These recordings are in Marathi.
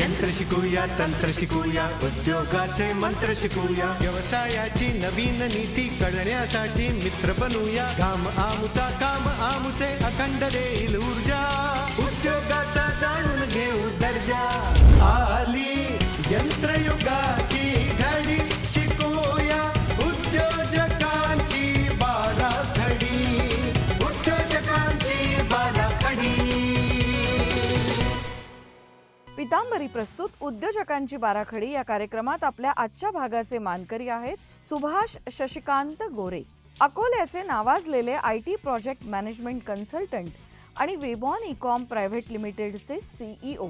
यंत्र शिकूया तंत्र शिकूया उद्योगाचे मंत्र शिकूया. व्यवसायाची नवीन नीती कळण्यासाठी मित्र बनूया. काम आमचा काम आमचे अखंड देईल ऊर्जा. उद्योगाचा जाणून घेऊ दर्जा. आली पितांबरी प्रस्तुत उद्योजकांची बाराखडी या कार्यक्रमात आपल्या आजच्या भागाचे मानकरी आहेत सुभाष शशिकांत गोरे. अकोल्याचे नावाजलेले I T project management consultant आणि वेबॉन इकॉम प्रायव्हेट लिमिटेडचे सीईओ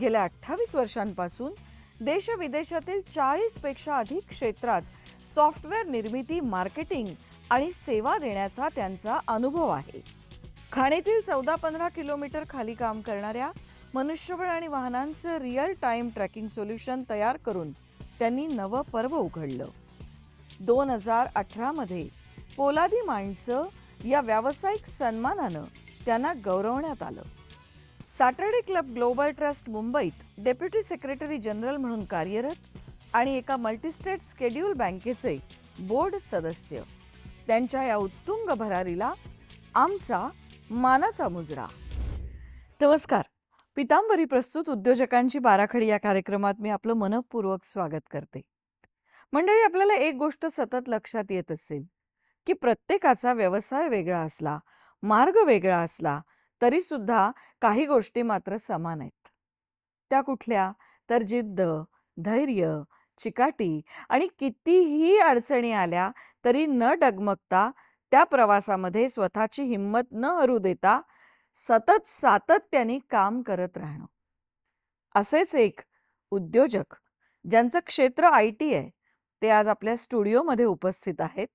गेल्या अठ्ठावीस वर्षांपासून देशविदेशातील चाळीसपेक्षा अधिक क्षेत्रात सॉफ्टवेअर निर्मिती मार्केटिंग आणि सेवा देण्याचा त्यांचा अनुभव आहे. खाणीतील चौदा पंधरा किलोमीटर खाली काम करणाऱ्या मनुष्यबळ आणि वाहनांचं रिअल टाइम ट्रॅकिंग सोल्युशन तयार करून त्यांनी नवं पर्व उघडलं. दोन हजार अठरामध्ये पोलादी माणसं या व्यावसायिक सन्मानानं त्यांना गौरवण्यात आलं. सॅटर्डे क्लब ग्लोबल ट्रस्ट मुंबईत डेप्युटी सेक्रेटरी जनरल म्हणून कार्यरत आणि एका मल्टीस्टेट स्केड्यूल बँकेचे बोर्ड सदस्य. त्यांच्या या उत्तुंग भरारीला आमचा मानाचा मुजरा. नमस्कार. पितांबरी प्रस्तुत उद्योजकांची बाराखडी या कार्यक्रमात मी आपलं मनपूर्वक स्वागत करते. मंडळी आपल्याला एक गोष्ट सतत लक्षात येत असेल की प्रत्येकाचा व्यवसाय वेगळा असला मार्ग वेगळा असला तरी सुद्धा काही गोष्टी मात्र समान आहेत. त्या कुठल्या? तर जिद्द धैर्य चिकाटी आणि कितीही अडचणी आल्या तरी न डगमगता त्या प्रवासामध्ये स्वतःची हिंमत न हरू देता सतत सातत्याने काम करत राहणं. असेच एक उद्योजक ज्यांचं क्षेत्र आय टी आहे ते आज आपल्या स्टुडिओमध्ये उपस्थित आहेत.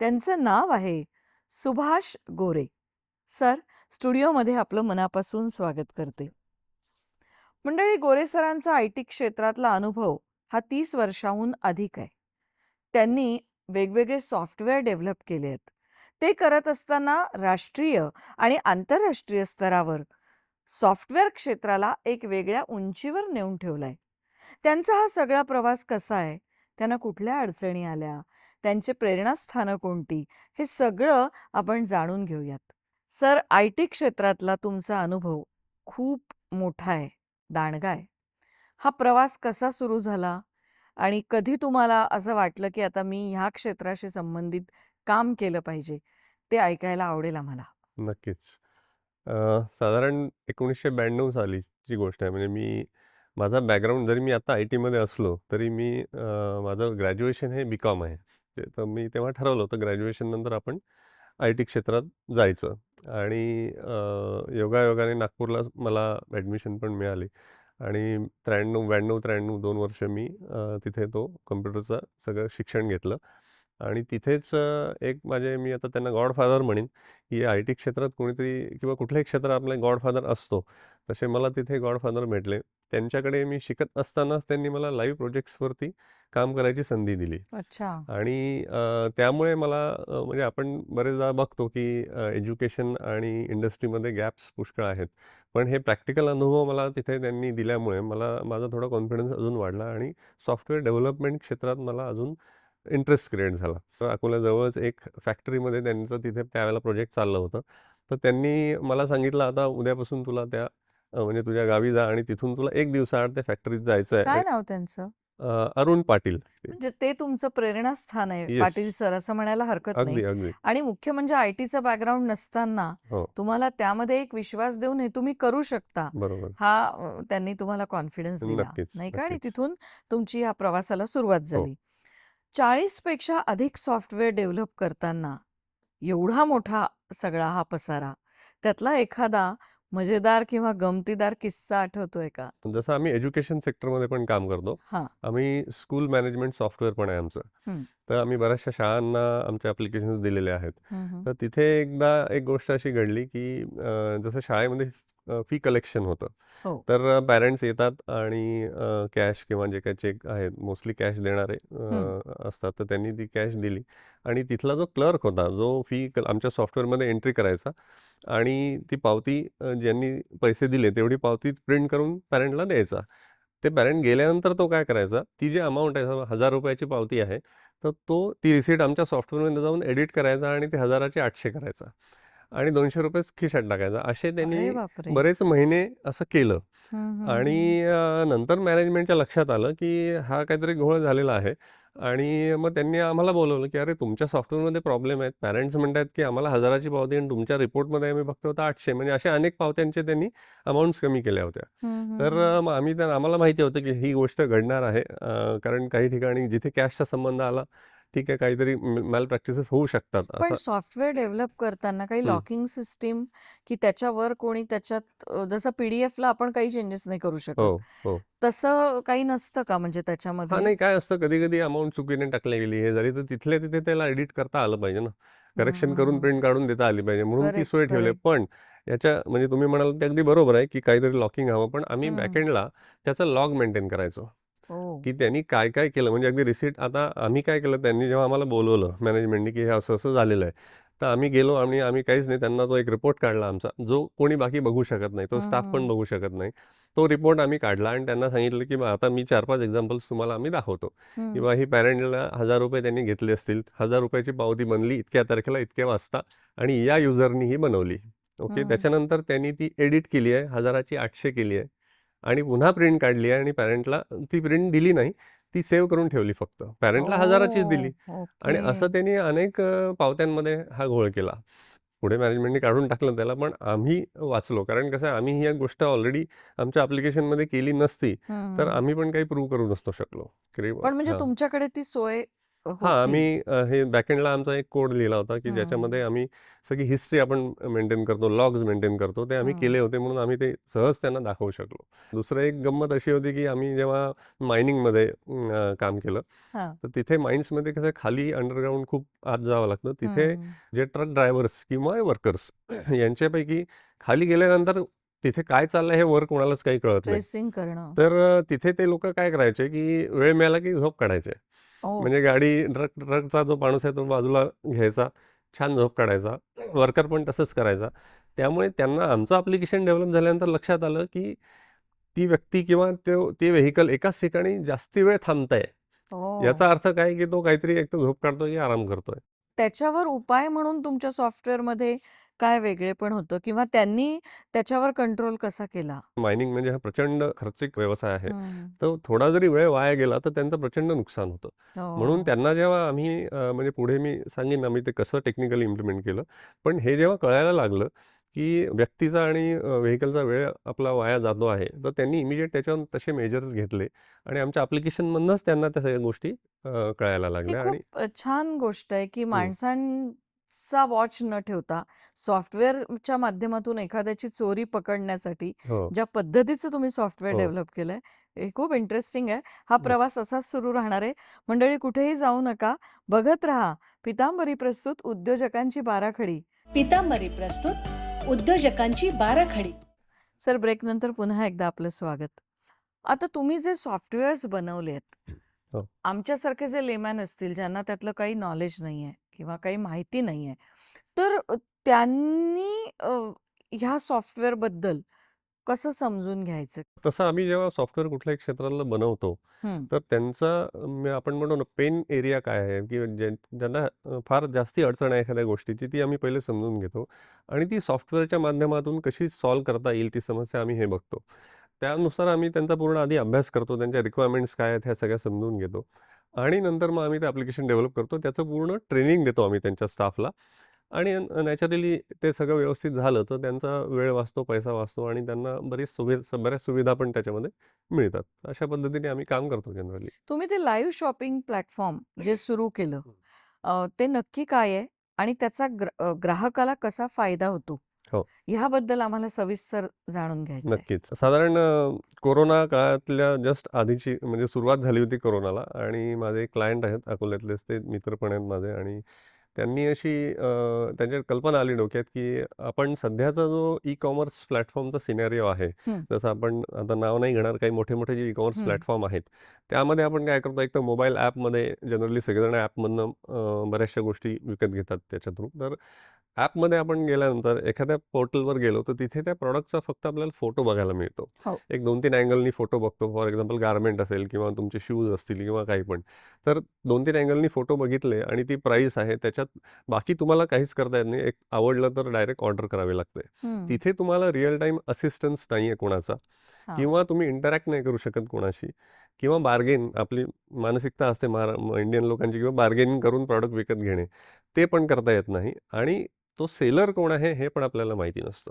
त्यांचं नाव आहे सुभाष गोरे. सर स्टुडिओमध्ये आपलं मनापासून स्वागत करते. मंडळी गोरे सरांचा आय टी क्षेत्रातला अनुभव हा तीस वर्षाहून अधिक आहे. त्यांनी वेगवेगळे सॉफ्टवेअर डेव्हलप केले आहेत ते करत असताना राष्ट्रीय आणि आंतरराष्ट्रीय स्तरावर सॉफ्टवेअर क्षेत्राला एक वेगळ्या उंचीवर नेऊन ठेवलाय. त्यांचा हा सगळा प्रवास कसा आहे? त्यांना कुठल्या अडचणी आल्या? त्यांचे प्रेरणास्थानं कोणती? हे सगळं आपण जाणून घेऊयात. सर आय टी क्षेत्रातला तुमचा अनुभव खूप मोठा आहे दांडगा आहे. हा प्रवास कसा सुरू झाला? आणि कधी तुम्हाला असं वाटलं की आता मी ह्या क्षेत्राशी संबंधित काम केलं पाहिजे? ते ऐकायला आवडेल आम्हाला. नक्कीच. साधारण एकोणीसशे ब्याण्णव सालीची गोष्ट आहे. म्हणजे मी माझा बॅकग्राऊंड जरी मी आता आय टीमध्ये असलो तरी मी माझं ग्रॅज्युएशन हे बी कॉम आहे. ते तर मी तेव्हा ठरवलं होतं ग्रॅज्युएशन नंतर आपण आय टी क्षेत्रात जायचं. आणि योगायोगाने नागपूरला मला ॲडमिशन पण मिळाली. आणि त्र्याण्णव ब्याण्णव त्र्याण्णव दोन वर्ष मी तिथे तो कम्प्युटरचं सगळं शिक्षण घेतलं. आणि तिथेच एक माझे मी आता त्यांना गॉडफादर म्हणेन की आय टी क्षेत्रात कोणीतरी किंवा कुठल्याही क्षेत्रात आपला गॉडफादर असतो तसे मला तिथे गॉडफादर भेटले. त्यांच्याकडे मी शिकत असतानाच त्यांनी मला लाईव्ह प्रोजेक्ट्सवरती काम करायची संधी दिली. अच्छा. आणि त्यामुळे मला म्हणजे आपण बरेचदा बघतो की एज्युकेशन आणि इंडस्ट्रीमध्ये गॅप्स पुष्कळ आहेत. पण हे प्रॅक्टिकल अनुभव मला तिथे त्यांनी दिल्यामुळे मला माझा थोडा कॉन्फिडन्स अजून वाढला आणि सॉफ्टवेअर डेव्हलपमेंट क्षेत्रात मला अजून इंटरेस्ट क्रिएट झाला. तर अकोल्याजवळच एक फॅक्टरीमध्ये त्यांचं तिथे त्यावेळेला प्रोजेक्ट चाललं होतं. तर त्यांनी मला सांगितलं आता उद्यापासून तुला त्या म्हणजे तुझ्या गावी जा आणि तिथून तुला एक दिवसाआड त्या फॅक्टरीत जायचं काय आहे नाव त्यांचं? अरुण पाटील. म्हणजे ते तुमचं प्रेरणास्थान आहे. Yes. पाटील सर असं म्हणायला हरकत नाही. अगदी अगदी. आणि मुख्य म्हणजे आय टीचं बॅकग्राऊंड नसताना हो. तुम्हाला त्यामध्ये एक विश्वास देऊन हे तुम्ही करू शकता. बरोबर. हा अ, त्यांनी तुम्हाला कॉन्फिडन्स दिला. नक्कीच, नाही का? आणि नक्कीच. तिथून तुमची या प्रवासाला सुरुवात झाली. चाळीसपेक्षा अधिक सॉफ्टवेअर डेव्हलप करताना एवढा मोठा सगळा हा पसारा त्यातला एखादा मजेदार किंवा गमतीदार किस्सा आठवतोय का? जसं आम्ही एज्युकेशन सेक्टरमध्ये पण काम करतो. हा. आम्ही स्कूल मॅनेजमेंट सॉफ्टवेअर पण आहे आमचं. तर आम्ही बऱ्याचशा शाळांना आमचे ॲप्लिकेशन्स दिलेले आहेत. तर तिथे एकदा एक गोष्ट अशी घडली की जसं शाळेमध्ये फी कलेक्शन होतं. हो. तर पॅरेंट्स येतात आणि कॅश किंवा जे काही चेक आहेत मोस्टली कॅश देणारे असतात. तर त्यांनी ती कॅश दिली आणि तिथला जो क्लर्क होता जो फी आमच्या सॉफ्टवेअरमध्ये एंट्री करायचा आणि ती पावती ज्यांनी पैसे दिले तेवढी पावती प्रिंट करून पॅरेंटला द्यायचा. ते पॅरेंट गेल्यानंतर तो काय करायचा ती जी अमाऊंट आहे हजार रुपयाची पावती आहे तर तो ती रिसीट आमच्या सॉफ्टवेअरमध्ये जाऊन एडिट करायचा आणि ते हजाराचे आठशे करायचा. आणि दोनशे रुपये खिशात टाकायचा. असे त्यांनी बरेच महिने असं केलं. आणि नंतर मॅनेजमेंटच्या लक्षात आलं की हा काहीतरी घोळ झालेला आहे. आणि मग त्यांनी आम्हाला बोलवलं की अरे तुमच्या सॉफ्टवेअरमध्ये प्रॉब्लेम आहेत. पॅरेंट्स म्हणतात की आम्हाला हजाराची पावती आणि तुमच्या रिपोर्टमध्ये आम्ही बघतो तर आठशे. म्हणजे अशा अनेक पावत्यांचे त्यांनी अमाऊंट्स कमी केल्या होत्या. तर मग आम्ही आम्हाला माहिती होतं की ही गोष्ट घडणार आहे. कारण काही ठिकाणी जिथे कॅशचा संबंध आला ठीक आहे काहीतरी मॅल प्रॅक्टिसेस होऊ शकतात पण सॉफ्टवेअर डेव्हलप करताना काही. लॉकिंग सिस्टीम की त्याच्यावर कोणी त्याच्यात जसं पीडीएफ ला आपण काही चेंजेस नाही करू शकत. हो हो. तसं काही नसतं का म्हणजे त्याच्यामध्ये? नाही काय असतं कधी कधी अमाऊंट चुकीने टाकली गेली हे झाली तर तिथल्या तिथे त्याला एडिट करता आलं पाहिजे ना. करेक्शन करून. प्रिंट काढून देता आली पाहिजे म्हणून ती सोय ठेवली. पण याच्या म्हणजे तुम्ही म्हणाल ते अगदी बरोबर आहे की काहीतरी लॉकिंग हवं पण आम्ही हम्म. बॅकएंडला त्याचा लॉग मेंटेन करायचो. की त्यांनी काय काय केलं? म्हणजे अगदी रिसिट आता आम्ही काय केलं? त्यांनी जेव्हा आम्हाला बोलवलं मॅनेजमेंटने की हे असं असं झालेलं आहे. तर आम्ही गेलो आणि आम्ही काहीच नाही. त्यांना तो एक रिपोर्ट काढला आमचा. जो कोणी बाकी बघू शकत नाही तो स्टाफ पण. बघू शकत नाही. तो रिपोर्ट आम्ही काढला आणि त्यांना सांगितलं की आता मी चार पाच एक्झाम्पल्स तुम्हाला आम्ही दाखवतो. किंवा ही पॅरेंटला हजार रुपये त्यांनी घेतले असतील. हजार रुपयाची पावती बनली इतक्या तारखेला इतक्या वाजता आणि या युजरनी ही बनवली. ओके. त्याच्यानंतर त्यांनी ती एडिट केली आहे. हजाराची आठशे केली आहे. आणि पुन्हा प्रिंट काढली आणि पॅरेंटला ती प्रिंट दिली नाही ती सेव्ह करून ठेवली फक्त. पॅरेंटला हजाराचीच दिली. आणि असं त्यांनी अनेक पावत्यांमध्ये हा घोळ केला. पुढे मॅनेजमेंटने काढून टाकलं त्याला पण आम्ही वाचलो. कारण कसं आम्ही ही एक गोष्ट ऑलरेडी आमच्या ॲप्लिकेशनमध्ये केली नसती तर. आम्ही पण काही प्रूव्ह करू नसतो शकलो. पण म्हणजे तुमच्याकडे ती सोय हां आम्ही हे बॅकएंडला आमचा एक कोड लिहिला होता की ज्याच्यामध्ये आम्ही सगळी हिस्ट्री आपण मेंटेन करतो लॉग्स मेंटेन करतो ते आम्ही. केले होते म्हणून आम्ही ते सहज त्यांना दाखवू शकलो. दुसरं एक गंमत अशी होती की आम्ही जेव्हा मायनिंगमध्ये काम केलं तर तिथे माइन्समध्ये कसं खाली अंडरग्राऊंड खूप आत जावं लागतं. तिथे. जे ट्रक ड्रायव्हर्स किंवा वर्कर्स यांच्यापैकी खाली गेल्यानंतर तिथे काय चाललंय हे वर कोणालाच काही कळत नाही. तर तिथे ते लोक काय करायचे की वेळ मिळाला की झोप काढायचे. म्हणजे गाडी ट्रक ट्रकचा जो माणूस आहे तो बाजूला घ्यायचा छान झोप काढायचा वर्कर पण तसंच करायचा. त्यामुळे त्यांना आमचं ॲप्लिकेशन डेव्हलप झाल्यानंतर लक्षात आलं की ती व्यक्ती किंवा तो ते व्हेकल एकाच ठिकाणी जास्ती वेळ थांबताय. हो. याचा अर्थ काय की तो काहीतरी एक तर झोप काढतोय की आराम करतोय. त्याच्यावर उपाय म्हणून तुमच्या सॉफ्टवेअरमध्ये काय वेगळेपण होतं किंवा त्यांनी त्याच्यावर कंट्रोल कसा केला? मायनिंग म्हणजे हा प्रचंड खर्चिक व्यवसाय आहे. तर थोडा जरी वेळ वाया गेला तर त्यांचं प्रचंड नुकसान होतं. म्हणून हो. त्यांना जेव्हा आम्ही म्हणजे पुढे मी सांगेन आम्ही ते कसं टेक्निकली इम्प्लिमेंट केलं. पण हे जेव्हा कळायला लागलं की व्यक्तीचा आणि व्हेकलचा वेळ आपला वाया जातो आहे तर त्यांनी इमिजिएट त्याच्यावर तसे मेजर्स घेतले आणि आमच्या ॲप्लिकेशनमधनंच त्यांना त्या सगळ्या गोष्टी कळायला लागल्या आणि छान गोष्ट आहे की हं. माणसांचा वॉच न ठेवता सॉफ्टवेअरच्या माध्यमातून एखाद्याची चोरी पकडण्यासाठी हो. ज्या पद्धतीचं तुम्ही सॉफ्टवेअर हो. डेव्हलप केलंय हे खूप इंटरेस्टिंग आहे. हा प्रवास असाच सुरू राहणार आहे. मंडळी कुठेही जाऊ नका. बघत राहा. पितांबरी प्रस्तुत उद्योजकांची बाराखडी. पितांबरी प्रस्तुत उद्योजकांची बाराखडी. सर ब्रेक नंतर पुन्हा एकदा आपलं स्वागत. आता तुम्ही जे सॉफ्टवेअर्स बनवले आहेत हो. आमच्यासारखे जे लेमॅन असतील ज्यांना त्यातलं काही नॉलेज नाही आहे किंवा काही माहिती नाही आहे तर त्यांनी ह्या सॉफ्टवेअरबद्दल कसं समजून घ्यायचं? तसं आम्ही जेव्हा सॉफ्टवेअर कुठल्याही क्षेत्रातलं बनवतो तर त्यांचा आपण म्हणतो ना पेन एरिया काय आहे? की ज्या ज्यांना फार जास्ती अडचण आहे एखाद्या गोष्टीची ती आम्ही पहिले समजून घेतो आणि ती सॉफ्टवेअरच्या माध्यमातून कशी सॉल्व्ह करता येईल ती समस्या आम्ही हे बघतो. त्यानुसार आम्ही त्यांचा पूर्ण आधी अभ्यास करतो त्यांच्या रिक्वायरमेंट्स काय आहेत ह्या सगळ्या समजून घेतो. आणि नंतर मग आम्ही ते ॲप्लिकेशन डेव्हलप करतो. त्याचं पूर्ण ट्रेनिंग देतो आम्ही त्यांच्या स्टाफला आणि नॅचरली ते सगळं व्यवस्थित झालं तर त्यांचा वेळ वाचतो पैसा वाचतो आणि त्यांना बरीच सुवि बऱ्याच सुविधा पण त्याच्यामध्ये मिळतात. अशा पद्धतीने आम्ही काम करतो जनरली तुम्ही ते लाईव्ह शॉपिंग प्लॅटफॉर्म जे सुरू केलं ते नक्की काय आहे? आणि त्याचा ग्राहकाला कसा फायदा होतो? हो ह्याबद्दल आम्हाला सविस्तर जाणून घ्यायचं नक्कीच साधारण कोरोना काळातल्या जस्ट आधीची म्हणजे सुरुवात झाली होती कोरोनाला आणि माझे क्लायंट आहेत अकोल्यातलेच ते मित्र पण आहेत माझे आणि त्यांनी अशी त्यांच्या कल्पना आली डोक्यात की आपण सध्याचा जो ई कॉमर्स प्लॅटफॉर्मचा सिनेरिओ आहे. जसं आपण आता नाव नाही घेणार काही मोठे मोठे जे ई कॉमर्स. प्लॅटफॉर्म आहेत त्यामध्ये आपण काय करतो एक तर मोबाईल ॲपमध्ये जनरली सगळेजण ॲपमधनं बऱ्याचशा गोष्टी विकत घेतात त्याच्या थ्रू तर ॲपमध्ये आपण गेल्यानंतर एखाद्या पोर्टलवर गेलो तर तिथे त्या प्रॉडक्टचा फक्त आपल्याला फोटो बघायला मिळतो हो. एक दोन तीन अँगलनी फोटो बघतो फॉर एक्झाम्पल गारमेंट असेल किंवा तुमचे शूज असतील किंवा काही पण तर दोन तीन अँगलनी फोटो बघितले आणि ती प्राईस आहे त्याच्यात बाकी तुम्हाला काहीच करता येत नाही एक आवडलं तर डायरेक्ट ऑर्डर करावी लागते. तिथे तुम्हाला रिअल टाईम असिस्टन्स नाही आहे कोणाचा. किंवा तुम्ही इंटरॅक्ट नाही करू शकत कोणाशी किंवा बार्गेन आपली मानसिकता असते महारा इंडियन लोकांची किंवा बार्गेनिंग करून प्रॉडक्ट विकत घेणे ते पण करता येत नाही आणि तो सेलर कोण आहे हे पण आपल्याला माहिती नसतं.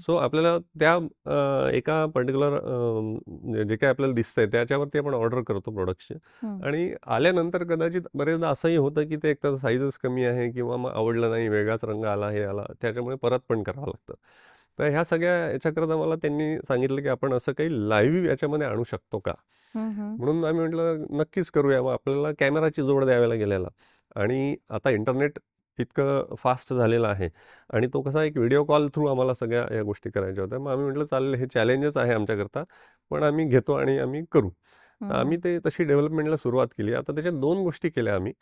सो आपल्याला त्या एका पर्टिक्युलर जे काय आपल्याला दिसतंय त्याच्यावरती आपण ऑर्डर करतो प्रोडक्टचे. आणि आल्यानंतर कदाचित बरेचदा असंही होतं की ते एकतर साईजच कमी आहे किंवा मग आवडलं नाही वेगळाच रंग आला हे आला त्याच्यामुळे परत पण करावं लागतं तर ह्या सगळ्या याच्याकरता मला त्यांनी सांगितलं की आपण असं काही लाईव्ह याच्यामध्ये आणू शकतो का. म्हणून आम्ही म्हटलं नक्कीच करूया मग आपल्याला कॅमेराची जोड द्याव्याला गेलेला आणि आता इंटरनेट इतकं फास्ट झालेलं आहे. आणि तो कसा एक व्हिडिओ कॉल थ्रू आम्हाला सगळ्या या गोष्टी करायच्या होत्या. मग आम्ही म्हटलं चालेल हे चॅलेंजच आहे आमच्याकरता पण आम्ही घेतो आणि आम्ही करू. आम्ही ते तशी डेव्हलपमेंटला सुरुवात केली. आता त्याच्यात दोन गोष्टी केल्या आम्ही.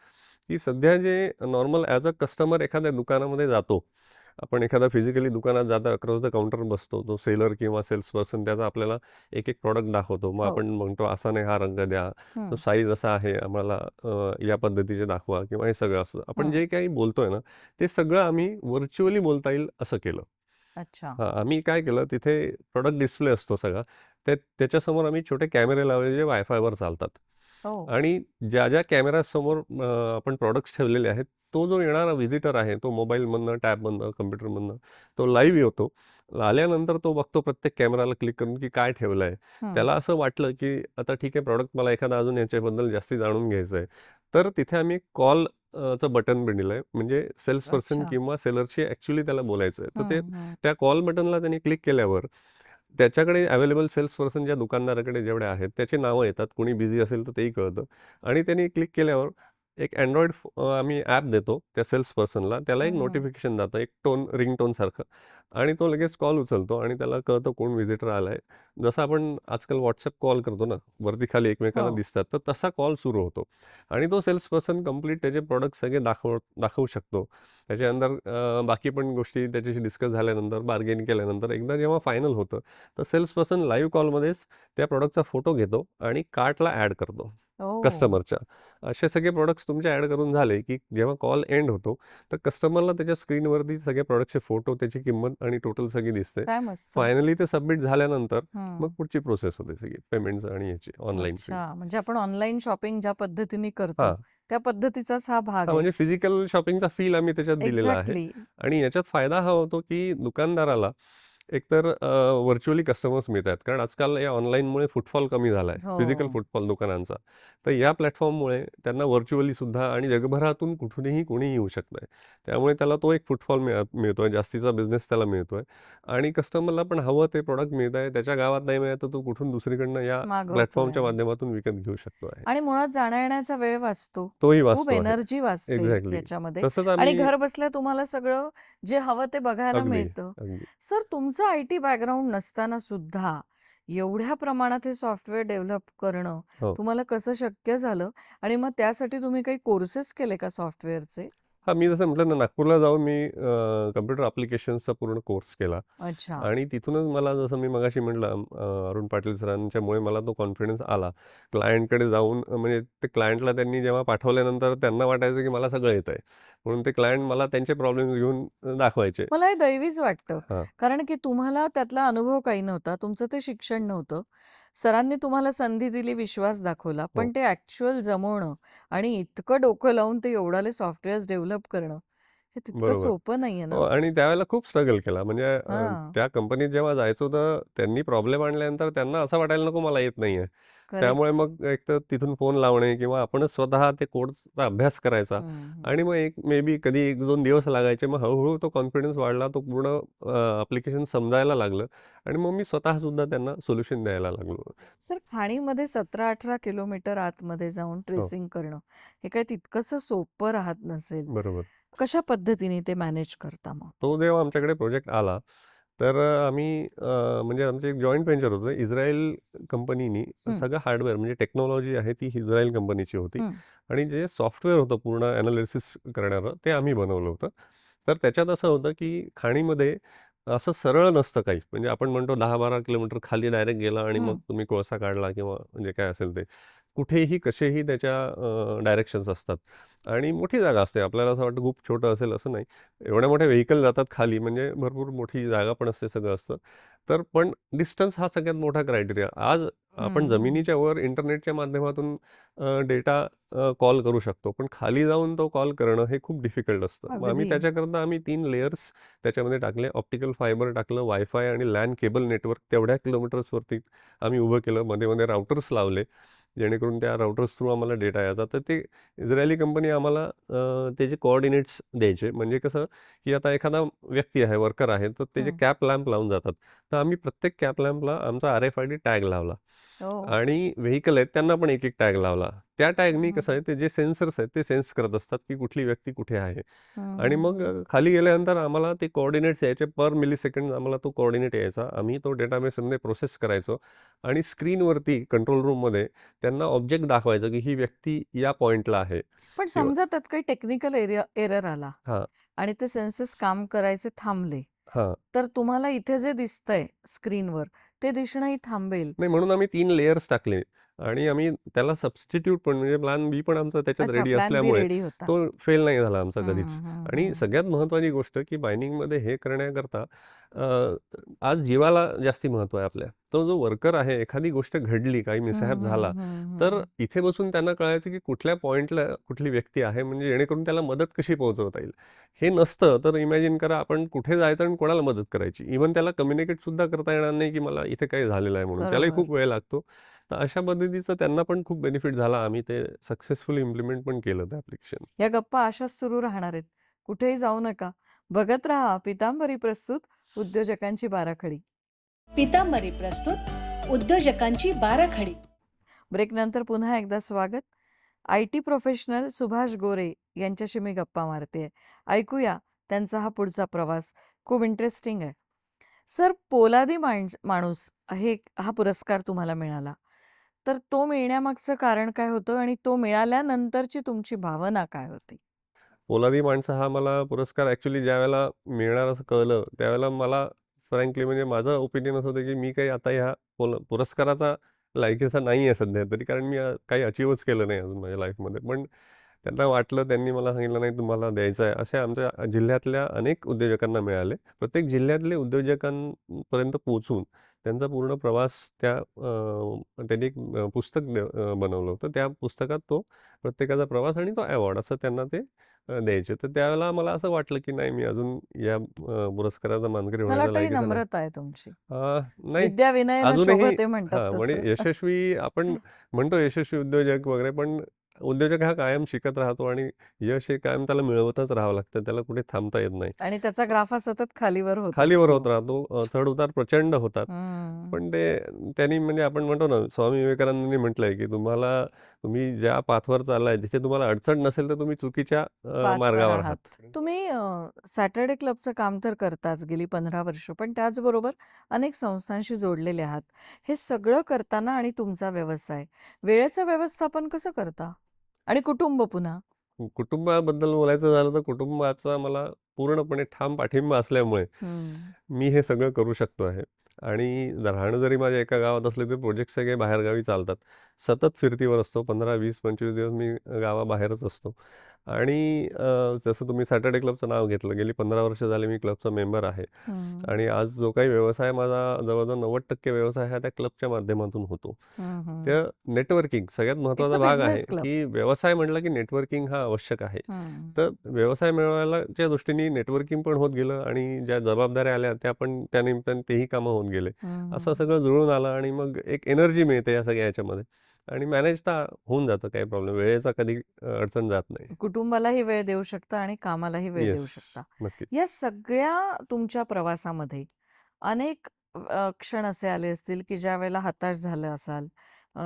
की सध्या जे नॉर्मल ॲज अ कस्टमर एखाद्या दुकानामध्ये जातो आपण एखादा फिजिकली दुकानात जाता अक्रॉस द काउंटर बसतो तो सेलर किंवा सेल्स पर्सन त्याचा आपल्याला एक एक प्रॉडक्ट दाखवतो. मग हो. आपण म्हणतो असा नाही हा रंग द्या. तो साईज असा आहे आम्हाला या पद्धतीचे दाखवा. किंवा हे सगळं असतं. आपण. जे काही बोलतोय ना ते सगळं आम्ही व्हर्च्युअली बोलता येईल असं केलं. अच्छा. हां आम्ही काय केलं तिथे प्रॉडक्ट डिस्प्ले असतो सगळा त्या त्याच्यासमोर आम्ही छोटे कॅमेरे लावले जे वायफायवर चालतात. आणि ज्या ज्या कॅमेऱ्यासमोर अ, आपण प्रॉडक्ट्स ठेवलेले आहेत तो जो येणारा व्हिजिटर आहे तो मोबाईलमधनं टॅबमधनं कम्प्युटरमधनं तो लाईव्ह येतो आल्यानंतर तो बघतो प्रत्येक कॅमेराला क्लिक करून की काय ठेवलं आहे. त्याला असं वाटलं की आता ठीक आहे प्रॉडक्ट मला एखादा अजून याच्याबद्दल जास्ती जाणून घ्यायचं आहे तर तिथे आम्ही कॉल चं बटन बनलेलं आहे म्हणजे सेल्स पर्सन. किंवा सेलरशी ॲक्च्युली त्याला बोलायचं आहे तर ते. त्या कॉल बटनला त्यांनी क्लिक केल्यावर त्याच्याकडे अवेलेबल सेल्स पर्सन ज्या दुकानदाराकडे जेवढे आहेत त्याची नावं येतात. कोणी बिझी असेल तर तेही कळतं. आणि त्यांनी क्लिक केल्यावर एक अँड्रॉइड आम्ही ॲप देतो त्या सेल्स पर्सनला त्याला एक. नोटिफिकेशन जातं एक टोन रिंग टोनसारखं आणि तो लगेच कॉल उचलतो आणि त्याला कळतं कोण व्हिजिटर आला आहे जसं आपण आजकाल व्हॉट्सअप कॉल करतो ना वरती खाली एकमेकांना हो. दिसतात तर तसा कॉल सुरू होतो आणि तो सेल्स पर्सन कंप्लीट त्याचे प्रॉडक्ट सगळे दाखव दाखवू शकतो त्याच्यानंतर अं, बाकी पण गोष्टी त्याच्याशी डिस्कस झाल्यानंतर बार्गेन केल्यानंतर एकदा जेव्हा फायनल होतं तर सेल्स पर्सन लाईव्ह कॉलमध्येच त्या प्रॉडक्टचा फोटो घेतो आणि कार्टला ॲड करतो. कस्टमरच्या. असे सगळे प्रॉडक्ट्स तुमचे ॲड करून झाले की जेव्हा कॉल एंड होतो तर कस्टमरला त्याच्या स्क्रीनवरती सगळे प्रॉडक्टचे फोटो त्याची किंमत आणि टोटल सगळी दिसते. फायनली ते सबमिट झाल्यानंतर. मग पुढची प्रोसेस होते सगळी पेमेंट्स आणि याची ऑनलाईन म्हणजे आपण ऑनलाईन शॉपिंग ज्या पद्धतीने करतो हां. त्या पद्धतीचाच हा भाग हा म्हणजे फिजिकल शॉपिंगचा फील आम्ही त्याच्यात दिलेला आहे. आणि याच्यात फायदा हा होतो की दुकानदाराला एकतर व्हर्च्युअली कस्टमर्स मिळत आहेत कारण आजकाल या ऑनलाईनमुळे फुटफॉल कमी झाला आहे हो. फिजिकल फुटफॉल दुकानांचा. तर या प्लॅटफॉर्ममुळे त्यांना व्हर्च्युअली सुद्धा आणि जगभरातून कुठूनही कोणीही येऊ शकतं त्यामुळे त्याला तो एक फुटफॉल मिळ मिळतोय जास्तीचा बिझनेस त्याला मिळतोय. आणि कस्टमरला पण हवं ते प्रॉडक्ट मिळत आहे त्याच्या गावात नाही मिळत तर तो कुठून दुसरीकडनं या मागवतोय. प्लॅटफॉर्मच्या माध्यमातून विकत घेऊ शकतो आहे. आणि मुळात जाण्या येण्याचा वेळ वाचतो. तोही खूप वाचतो आहे. एनर्जी वाचते एक्झॅक्टली. याच्यामध्ये. तसंच आणि आम्ही घर बसल्या तुम्हाला सगळं जे हवं ते बघायला अगदी मिळतं. अगदी. सर तुमचं आय टी बॅकग्राऊंड नसताना सुद्धा एवढ्या प्रमाणात हे सॉफ्टवेअर डेव्हलप करणं हो. तुम्हाला कसं शक्य झालं आणि मग त्यासाठी तुम्ही काही कोर्सेस केले का सॉफ्टवेअरचे हा मी जसं म्हटलं ना नागपूरला जाऊन मी कम्प्युटर ॲप्लिकेशन्सचा पूर्ण कोर्स केला. अच्छा. आणि तिथूनच मला जसं मी मगाशी म्हटलं अरुण पाटील सरांच्यामुळे मला तो कॉन्फिडन्स आला. क्लायंटकडे जाऊन म्हणजे ते क्लायंटला त्यांनी जेव्हा पाठवल्यानंतर त्यांना वाटायचं की मला सगळं येतं आहे म्हणून ते क्लायंट मला त्यांचे प्रॉब्लेम घेऊन दाखवायचे. मला हे दैवीच वाटतं. कारण की तुम्हाला त्यातला अनुभव काही नव्हता. तुमचं ते शिक्षण नव्हतं. सरांनी तुम्हाला संधी दिली विश्वास दाखवला पण हो. ते ऍक्च्युअल जमवणं आणि इतकं डोकं लावून ते एवढाले सॉफ्टवेअर डेव्हलप करणं हे तितकं बरोबर. सोपं नाहीये हो, ना आणि त्यावेळेला खूप स्ट्रगल केला म्हणजे अं, हां. त्या कंपनीत जेव्हा जायचो तर त्यांनी प्रॉब्लेम आणल्यानंतर त्यांना असं वाटायला नको मला येत नाहीये त्यामुळे मग एक तर तिथून फोन लावणे किंवा आपणच स्वतः ते कोडचा अभ्यास करायचा. आणि मग एक मे बी कधी एक दोन दिवस लागायचे मग हळूहळू तो कॉन्फिडन्स वाढला तो पूर्ण ॲप्लिकेशन समजायला लागलं आणि मग मी स्वतः सुद्धा त्यांना सोल्युशन द्यायला लागलो. सर खाणीमध्ये सतरा अठरा किलोमीटर आतमध्ये जाऊन ट्रेसिंग करणं हे काय तितकंसं सोपं राहत नसेल. बरोबर. कशा पद्धतीने ते मॅनेज करता मग? तो जेव्हा आमच्याकडे प्रोजेक्ट आला तर आम्ही म्हणजे आमचे एक जॉईंट व्हेंचर होतं इस्रायल कंपनीनी. सगळं हार्डवेअर म्हणजे टेक्नॉलॉजी आहे ती इस्रायल कंपनीची होती. आणि जे सॉफ्टवेअर होतं पूर्ण ॲनालिसिस करणारं ते आम्ही बनवलं होतं तर त्याच्यात असं होतं की खाणीमध्ये असं सरळ नसतं काही म्हणजे आपण म्हणतो दहा बारा किलोमीटर खाली डायरेक्ट गेला आणि मग. तुम्ही कोळसा काढला किंवा जे काय असेल ते कुठेही कसेही त्याच्या डायरेक्शन्स असतात. आणि मोठी जागा असते. आपल्याला असं वाटतं खूप छोटं असेल असं नाही. एवढ्या मोठ्या व्हेकल जातात खाली म्हणजे भरपूर मोठी जागा पण असते सगळं असतं. तर पण डिस्टन्स हा सगळ्यात मोठा क्रायटेरिया. आज आपण. जमिनीच्या वर इंटरनेटच्या माध्यमातून डेटा कॉल करू शकतो. पण खाली जाऊन तो कॉल करणं हे खूप डिफिकल्ट असतं. मग आम्ही. त्याच्याकरता आम्ही तीन लेयर्स त्याच्यामध्ये टाकले. ऑप्टिकल फायबर टाकलं वायफाय आणि लॅन केबल नेटवर्क. तेवढ्या किलोमीटर्सवरती आम्ही उभं केलं. मध्ये मध्ये राउटर्स लावले जेणेकरून त्या राउटर्स थ्रू आम्हाला डेटा यायचा. तर ते इस्रायली कंपनी आम्हाला त्याचे कोऑर्डिनेट्स द्यायचे म्हणजे कसं की आता एखादा व्यक्ती आहे वर्कर आहे तर त्याचे. कॅप लॅम्प लावून जातात. तर आम्ही प्रत्येक कॅप लॅम्पला आमचा R F I D tag लावला. आणि व्हेकल आहेत त्यांना पण एक एक टॅग लावला. त्या टॅगनी हं. कसं आहे ते जे सेन्सर्स आहेत ते सेन्स करत असतात की कुठली व्यक्ती कुठे आहे. हं, आणि हं, मग हं. खाली गेल्यानंतर आम्हाला ते कोऑर्डिनेट्स यायचे पर मिली सेकंड आम्हाला तो कोऑर्डिनेट यायचा. आम्ही तो डेटाबेसमध्ये प्रोसेस करायचो आणि स्क्रीनवरती कंट्रोल रूममध्ये त्यांना ऑब्जेक्ट दाखवायचं की ही व्यक्ती या पॉईंटला आहे पण समजा त्यात काही टेक्निकल एरर आला हां. आणि ते सेन्सेस काम करायचे थांबले. हां. तर तुम्हाला इथे जे दिसतंय स्क्रीनवर ते दिसणंही थांबेल. नाही म्हणून आम्ही तीन लेयर्स टाकले. आणि आम्ही त्याला सबस्टिट्यूट पण म्हणजे प्लॅन बी पण आमचा त्याच्यात रेडी असल्यामुळे तो फेल नाही झाला आमचा कधीच. आणि. सगळ्यात महत्त्वाची गोष्ट की बायनिंगमध्ये हे करण्याकरता आज जीवाला जास्ती महत्त्व आहे आपल्या. तो जो वर्कर आहे एखादी गोष्ट घडली काही मिसहॅप झाला तर. इथे बसून त्यांना कळायचं की कुठल्या पॉईंटला कुठली व्यक्ती आहे म्हणजे जेणेकरून त्याला मदत कशी पोहोचवता येईल. हे नसतं तर इमॅजिन करा आपण कुठे जायचं आणि कोणाला मदत करायची. इव्हन त्याला कम्युनिकेट सुद्धा करता येणार नाही की मला इथे काही झालेलं आहे म्हणून. त्यालाही खूप वेळ लागतो. तर अशा पद्धतीचं त्यांना पण खूप बेनिफिट झाला. आम्ही ते सक्सेसफुली इम्प्लिमेंट पण केलं ते ॲप्लिकेशन. या गप्पा अशाच सुरू राहणार आहेत. कुठेही जाऊ नका. बघत राहा पितांबरी प्रस्तुत उद्योजकांची बाराखडी. पितांबरी प्रस्तुत उद्योजकांची बाराखडी. ब्रेकनंतर पुन्हा एकदा स्वागत. I T professional Subhash Gore यांच्याशी मी गप्पा मारते ऐकूया त्यांचा हा पुढचा प्रवास. खूप इंटरेस्टिंग आहे. सर पोलादी माणूस हे हा पुरस्कार तुम्हाला मिळाला. तर तो मिळण्यामागचं कारण काय होतं आणि तो मिळाल्यानंतरची तुमची भावना काय होती? पोलादी माणसं हा मला पुरस्कार ॲक्च्युली ज्यावेळेला मिळणार असं कळलं त्यावेळेला मला फ्रँकली म्हणजे माझं ओपिनियन असं होतं की मी काही आता ह्या पोल पुरस्काराचा लायकीचा नाही आहे सध्या तरी कारण मी काही अचीवच केलं नाही अजून माझ्या लाईफमध्ये पण त्यांना वाटलं त्यांनी मला सांगितलं नाही तुम्हाला द्यायचं आहे. असे आमच्या जिल्ह्यातल्या अनेक उद्योजकांना मिळाले. प्रत्येक जिल्ह्यातले उद्योजकांपर्यंत पोचून त्यांचा पूर्ण प्रवास त्या त्यांनी एक पुस्तक बनवलं होतं. त्या पुस्तकात तो प्रत्येकाचा प्रवास आणि तो अवॉर्ड असं त्यांना ते द्यायचे. तर त्यावेळेला मला असं वाटलं की नाही मी अजून या पुरस्काराचा मानकरी नम्रता आहे तुमची. अ, नाही अजूनही म्हणजे यशस्वी आपण म्हणतो यशस्वी उद्योजक वगैरे पण उद्योजक हा कायम शिकत राहतो आणि यश हे कायम त्याला मिळवतच राहावं लागतं. त्याला कुठे थांबता येत नाही. आणि त्याचा ग्राफ हा सतत खालीवर होत खालीवर होत राहतो. चढ उतार प्रचंड होतात. पण ते त्यांनी म्हणजे आपण म्हणतो ना स्वामी विवेकानंदांनी म्हटलंय की तुम्हाला तुम्ही ज्या पाथवर चाललाय जिथे तुम्हाला अडचण नसेल तर तुम्ही चुकीच्या मार्गावर आहात. आहात. तुम्ही सॅटर्डे क्लबचं काम तर करताच गेली पंधरा वर्ष पण त्याचबरोबर अनेक संस्थांशी जोडलेले आहात. हे सगळं करताना आणि तुमचा व्यवसाय. वेळेचं व्यवस्थापन कसं करता? आणि कुटुंब पुन्हा? कुटुंबाबद्दल बोलायचं झालं तर कुटुंबाचा मला पूर्णपणे ठाम पाठिंबा असल्यामुळे. मी हे सगळं करू शकतो आहे. आणि राहणं जरी माझ्या एका गावात असले तरी प्रोजेक्ट सगळे बाहेरगावी चालतात. सतत फिरतीवर असतो. पंधरा वीस पंचवीस दिवस मी गावाबाहेरच असतो. आणि जसं तुम्ही सॅटर्डे क्लबचं नाव घेतलं गेली पंधरा वर्ष झाले मी क्लबचा मेंबर आहे. आणि आज जो काही व्यवसाय माझा जवळजवळ नव्वद टक्के व्यवसाय हा त्या क्लबच्या माध्यमातून होतो. त्या नेटवर्किंग सगळ्यात महत्त्वाचा a भाग आहे. की व्यवसाय म्हटलं की नेटवर्किंग हा आवश्यक आहे. तर व्यवसाय मिळवायलाच्या दृष्टीने नेटवर्किंग पण होत गेलं आणि ज्या जबाबदाऱ्या आल्या त्या पण त्या निमित्ताने तेही कामं होऊन गेले. असं सगळं जुळून आलं आणि मग एक एनर्जी मिळते या सगळ्या याच्यामध्ये आणि मॅनेज तर होऊन जातं काही प्रॉब्लेम. वेळेचा कधी अडचण जात नाही. कुटुंबालाही वेळ देऊ शकता आणि कामालाही वेळ देऊ शकता. या सगळ्या तुमच्या प्रवासामध्ये अनेक क्षण असे आले असतील की ज्या वेळेला हताश झालं असाल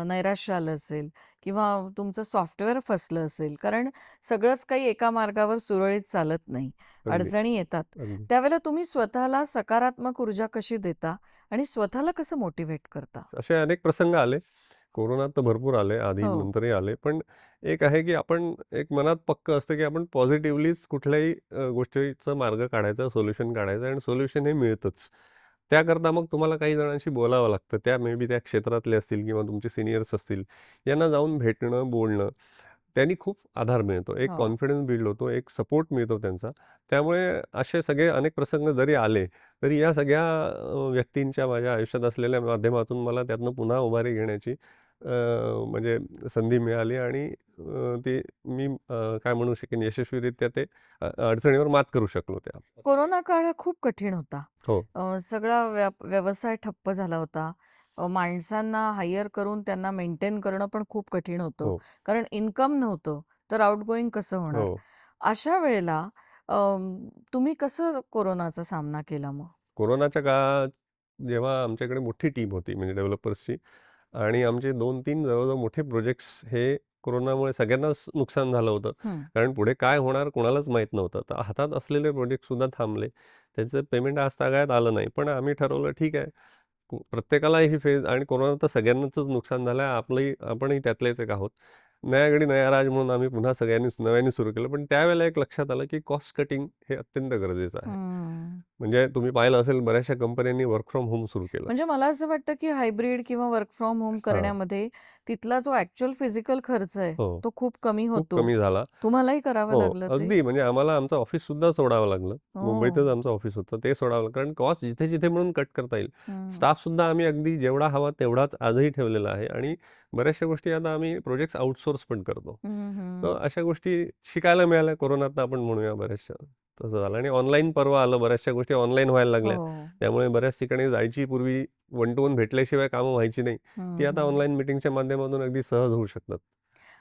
नैराश्य आलं असेल किंवा तुमचं सॉफ्टवेअर फसलं असेल. कारण सगळंच काही एका मार्गावर सुरळीत चालत नाही. अडचणी येतात. त्यावेळेला तुम्ही स्वतःला सकारात्मक ऊर्जा कशी देता आणि स्वतःला कसं मोटिवेट करता? असे अनेक प्रसंग आले. कोरोनात तर भरपूर आले आधी हो. नंतरही आले. पण एक आहे की आपण एक मनात पक्क असतं की आपण पॉझिटिव्हलीच कुठल्याही अ, गोष्टीचा मार्ग काढायचा सोल्युशन काढायचं आणि सोल्युशन हे मिळतंच. त्याकरता मग तुम्हाला काही जणांशी बोलावं लागतं. त्या मे बी त्या क्षेत्रातले असतील किंवा तुमचे सिनियर्स असतील यांना जाऊन भेटणं बोलणं त्यांनी खूप आधार मिळतो. एक हो. कॉन्फिडन्स बिल्ड होतो एक सपोर्ट मिळतो त्यांचा. त्यामुळे असे सगळे अनेक प्रसंग जरी आले तरी या सगळ्या अ, व्यक्तींच्या माझ्या आयुष्यात असलेल्या माध्यमातून मला त्यातनं पुन्हा उभारी घेण्याची म्हणजे संधी मिळाली आणि ते मी काय म्हणू शकेन यशस्वीरित्या ते अडचणीवर मात करू शकलो त्या. कोरोना काळ हा खूप कठीण होता. हो. सगळा व्यवसाय ठप्प झाला होता. माणसांना हायर करून त्यांना मेंटेन करणं पण खूप कठीण होतं. हो. कारण इन्कम नव्हतं तर आउटगोईंग कसं होणार? हो. अशा वेळेला तुम्ही कसं कोरोनाचा सामना केला मग? कोरोनाच्या काळात जेव्हा आमच्याकडे मोठी टीम होती म्हणजे डेव्हलपर्सची आणि आमचे दोन तीन जवळजवळ मोठे प्रोजेक्ट्स हे कोरोनामुळे सगळ्यांनाच नुकसान झालं होतं. कारण पुढे काय होणार कोणालाच माहीत नव्हतं. तर हातात असलेले प्रोजेक्टसुद्धा थांबले. त्यांचं पेमेंट आज तागायत आलं नाही. पण आम्ही ठरवलं ठीक आहे. प्रत्येकाला ही फेज आणि कोरोना तर सगळ्यांनाच नुकसान झालं आहे आपलंही आपणही त्यातलेच एक आहोत. नया गडी नया राज म्हणून आम्ही पुन्हा सगळ्यांनीच नव्याने सुरू केलं. पण त्यावेळेला एक लक्षात आलं की कॉस्ट कटिंग हे अत्यंत गरजेचं आहे. म्हणजे तुम्ही पाहिलं असेल बऱ्याचशा कंपन्यांनी वर्क फ्रॉम होम सुरू केलं. म्हणजे मला असं वाटतं की हायब्रिड किंवा वर्क फ्रॉम होम करण्यामध्ये तिथला जो ऍक्च्युअल फिजिकल खर्च आहे हो. तो खूप कमी होतो. कमी झाला. तुम्हालाही करावं हो लागलं अगदी. म्हणजे आम्हाला आमचं ऑफिस सुद्धा सोडावं लागलं. मुंबईतच हो आमचं ऑफिस होतं. ते सोडावं लागलं. कारण कॉस्ट जिथे जिथे म्हणून कट करता येईल. स्टाफ सुद्धा आम्ही अगदी जेवढा हवा तेवढाच आजही ठेवलेला आहे. आणि बऱ्याचशा गोष्टी आता आम्ही प्रोजेक्ट्स आउटसोर्स पण करतो. तर अशा गोष्टी शिकायला मिळाल्या. कोरोनात आपण म्हणूया बऱ्याचशा. तसं झालं. आणि ऑनलाईन परवा आलं बऱ्याचशा गोष्टी ऑनलाईन व्हायला लागल्या. हो. त्यामुळे बऱ्याच ठिकाणी जायची पूर्वी वन टू वन भेटल्याशिवाय कामं व्हायची नाही. ती आता. ऑनलाईन मिटिंगच्या माध्यमातून अगदी सहज होऊ शकतात.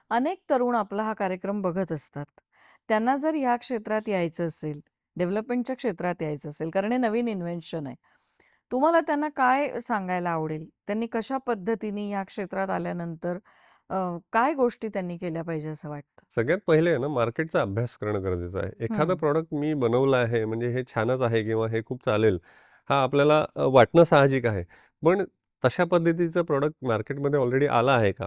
अनेक तरुण आपला हा कार्यक्रम बघत असतात. त्यांना जर ह्या क्षेत्रात यायचं असेल डेव्हलपमेंटच्या क्षेत्रात यायचं असेल कारण हे नवीन इन्व्हेन्शन आहे. तुम्हाला त्यांना काय सांगायला आवडेल? त्यांनी कशा पद्धतीने या क्षेत्रात आल्यानंतर काय गोष्टी त्यांनी केल्या पाहिजे असं वाटतं? सगळ्यात पहिले ना मार्केटचा अभ्यास करणं गरजेचं आहे. एखादं प्रॉडक्ट मी बनवलं आहे म्हणजे हे छानच आहे किंवा हे खूप चालेल हा आपल्याला वाटणं साहजिक आहे. पण तशा पद्धतीचं प्रॉडक्ट मार्केटमध्ये ऑलरेडी आला आहे का?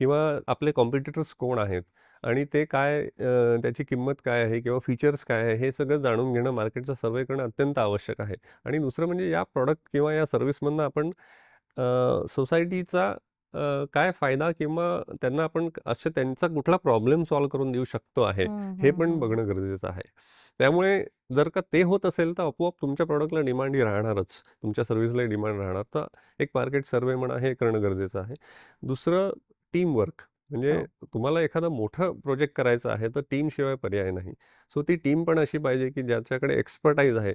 किंवा आपले कॉम्पिटिटर्स कोण आहेत? आणि ते काय त्याची किंमत काय आहे किंवा फीचर्स काय आहे हे सगळं जाणून घेणं मार्केटचा सर्वे करणं अत्यंत आवश्यक आहे. आणि दुसरं म्हणजे या प्रॉडक्ट किंवा या सर्व्हिसमधनं आपण सोसायटीचा काय फायदा किंवा त्यांना आपण असे त्यांचा कुठला प्रॉब्लेम सॉल्व्ह करून देऊ शकतो आहे हे पण. बघणं गरजेचं आहे. त्यामुळे जर का ते होत असेल तर आपोआप तुमच्या प्रॉडक्टला डिमांड ही राहणारच. तुमच्या सर्व्हिसलाही डिमांड राहणार. तर एक मार्केट सर्वे म्हणा हे करणं गरजेचं आहे. दुसरं टीमवर्क. म्हणजे हो. तुम्हाला एखादं मोठं प्रोजेक्ट करायचं आहे तर टीमशिवाय पर्याय नाही. सो ती टीम पण अशी पाहिजे की ज्याच्याकडे एक्सपर्टाईज आहे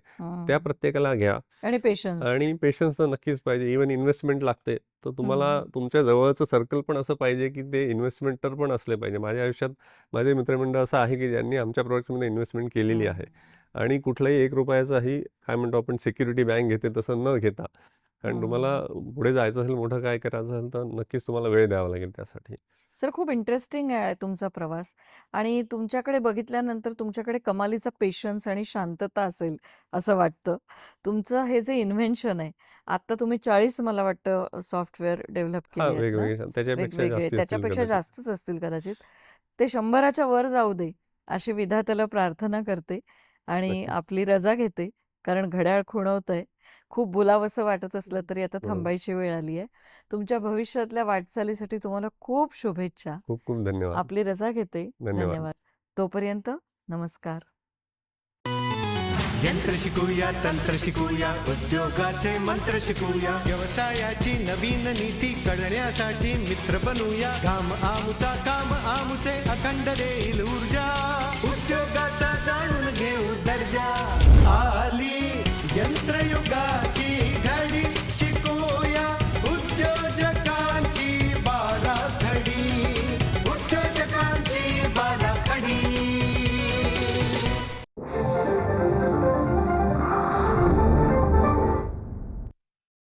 त्या. प्रत्येकाला घ्या आणि पेशन्स. आणि पेशन्स तर नक्कीच पाहिजे. इवन इन्व्हेस्टमेंट लागते तर तुम्हाला तुमच्या जवळचं सर्कल पण असं पाहिजे की ते इन्व्हेस्टमेंटर पण असले पाहिजे. माझ्या आयुष्यात माझे मित्रमंडळ असं आहे की ज्यांनी आमच्या प्रोजेक्टमध्ये इन्व्हेस्टमेंट केलेली आहे आणि कुठलाही एक रुपयाचाही काय म्हणतो आपण सिक्युरिटी बँक घेते तसं न घेता. कारण तुम्हाला हम्म. पुढे जायचं असेल मोठं काय करायचं असेल तर नक्कीच तुम्हाला वेळ द्यावा लागेल त्यासाठी. सर खूप इंटरेस्टिंग आहे तुमचा प्रवास आणि तुमच्याकडे बघितल्यानंतर तुमच्याकडे कमालीचा पेशन्स आणि शांतता असेल असं वाटतं. तुमचं हे जे इन्व्हेन्शन आहे आता तुम्ही चाळीस मला वाटतं सॉफ्टवेअर डेव्हलप हा केली त्याच्यापेक्षा त्याच्यापेक्षा जास्तच असतील कदाचित. ते शंभराच्या वर जाऊ दे अशी विधात्याला प्रार्थना करते आणि आपली रजा घेते. कारण घड्याळ खुणवत आहे खूप बोलावंसं वाटत असलं तरी आता हो. थांबायची वेळ आली आहे तुमच्या भविष्यातल्या वाटचालीसाठी तुम्हाला खूप शुभेच्छा. खूप खूप धन्यवाद. आपली रजा घेते. धन्यवाद. धन्यवाद. तोपर्यंत नमस्कार. यंत्र शिकूया तंत्र शिकूया उद्योगाचे मंत्र शिकूया. व्यवसायाची नवीन नीती कळण्यासाठी मित्र बनूया. घाम आमुचा काम आमुचे अखंड देईल ऊर्जा. उद्योगाचा जाणून घेऊ दर्जा. आली Entre o carro